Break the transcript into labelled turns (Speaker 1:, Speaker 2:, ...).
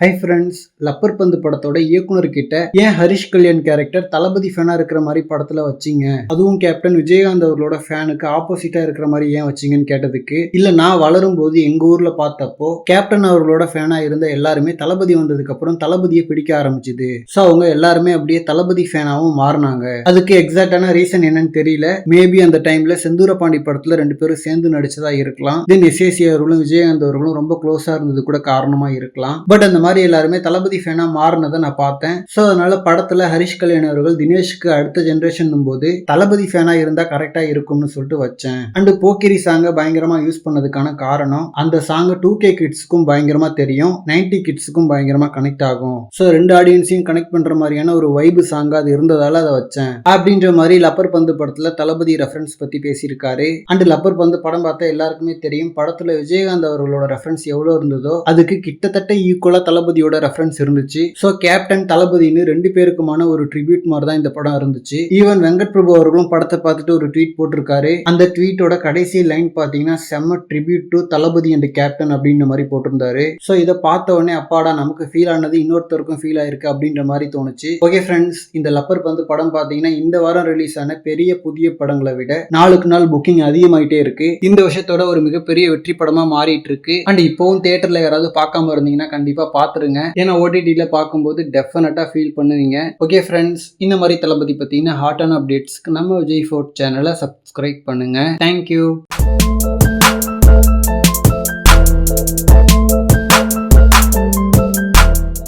Speaker 1: Hi friends rubber பந்து படத்தோட இயக்குனர் கிட்ட ஏன் ஹரிஷ் கல்யாண் கேரக்டர் தளபதி ஃபேனா இருக்கிற மாதிரி படத்துல வச்சீங்க? அதுவும் கேப்டன் விஜயகாந்த் அவர்களோட ஃபேனுக்கு ஆப்போசிட்டா இருக்கிற மாதிரி ஏன் வச்சீங்கன்னு கேட்டதுக்கு இல்ல நான் வளரும் போது எங்க ஊர்ல பார்த்தப்போ கேப்டன் அவர்களோட ஃபேனா இருந்த எல்லாருமே தளபதி வந்ததுக்கு அப்புறம் தளபதியை பிடிக்க ஆரம்பிச்சுது. ஸோ அவங்க எல்லாருமே அப்படியே தளபதி ஃபேனாவும் மாறினாங்க. அதுக்கு எக்ஸாக்டான ரீசன் என்னன்னு தெரியல. மேபி அந்த டைம்ல செந்தூரபாண்டி படத்துல ரெண்டு பேரும் சேர்ந்து நடிச்சதா இருக்கலாம். தென் எஸ்ஏசி அவர்களும் விஜயகாந்த் அவர்களும் ரொம்ப க்ளோஸா இருந்தது கூட காரணமா இருக்கலாம். பட் அந்த மாதிரி எல்லாருமே தளபதி ஃபேனா மாறினதை நான் பார்த்தேன். ஸோ அதனால படத்துல ஹரிஷ் கல்யாண் அவர்கள் தினேஷ்க்கு அடுத்த ஜென்ரேஷன் போது தளபதி ஃபேனா இருந்தா கரெக்டா இருக்கும்னு சொல்லிட்டு வச்சேன். அண்டு போக்கிரி சாங்கை பயங்கரமா யூஸ் பண்ணதுக்கான காரணம் அந்த சாங் டூ கே கிட்ஸ்க்கும் பயங்கரமா தெரியும் நைன்டி கிட்ஸுக்கும் பயங்கரமா கனெக்ட் ஆகும். ஸோ ரெண்டு ஆடியன்ஸையும் கனெக்ட் பண்ற மாதிரியான ஒரு வைபு சாங் அது இருந்ததால அதை வச்சேன். அப்படின்ற மாதிரி லப்பர் பந்து படத்துல தளபதி ரெஃபரன்ஸ் பத்தி பேசியிருக்காரு. அண்ட் லப்பர் பந்து படம் பார்த்தா எல்லாருக்குமே தெரியும் படத்துல விஜயகாந்த் அவர்களோட ரெஃபரன்ஸ் எவ்வளவு இருந்ததோ அதுக்கு கிட்டத்தட்ட ஈக்குவலா தளபதியோட ரெஃபரன்ஸ் இருந்துச்சு. ஸோ கேப்டன் தளபதினு ரெண்டு பேருக்குமான ஒரு ட்ரிபியூட் மாதிரி தான் இந்த படம் இருந்துச்சு. ஈவன் வெங்கட் பிரபு அவர்களும் படத்தை பார்த்துட்டு ஒரு ட்வீட் போட்டிருக்காரு. அந்த ட்வீட்டோட கடைசி லைன் பார்த்தீங்கன்னா செம்ம tribute to Thalapathy and captain அப்படின்ற மாதிரி போட்டிருந்தாரு. ஸோ இதை பார்த்த உடனே அப்பாடா நமக்கு ஃபீல் ஆனது இன்னொருத்தருக்கும் ஃபீல் ஆயிருக்கு அப்படின்ற மாதிரி தோணுச்சு. ஓகே ஃப்ரெண்ட்ஸ் இந்த லப்பர் பந்து படம் பார்த்தீங்கன்னா இந்த வாரம் ரிலீஸ் ஆன பெரிய புதிய படங்களை விட நாளுக்கு நாள் புக்கிங் அதிகமாயிட்டே இருக்கு. இந்த விஷயத்தோட ஒரு மிகப்பெரிய வெற்றி படமா மாறிட்டு இருக்கு. அண்ட் இப்போவும் தியேட்டர்ல யாராவது பார்க்காம இருந்தீங்கன்னா கண்டிப்பா பாத்துருங்க. ஏன்னா ஓடிடியில பார்க்கும்போது டெஃபினட்டா ஃபீல் பண்ணுவீங்க. ஓகே ஃப்ரெண்ட்ஸ் இந்த மாதிரி தளபதி பார்த்தீங்கன்னா ஹாட்டான அப்டேட்ஸ்க்கு நம்ம விஜய் ஃபோர்ட் சேனலை சப்ஸ்கிரைப் பண்ணுங்க. Thank you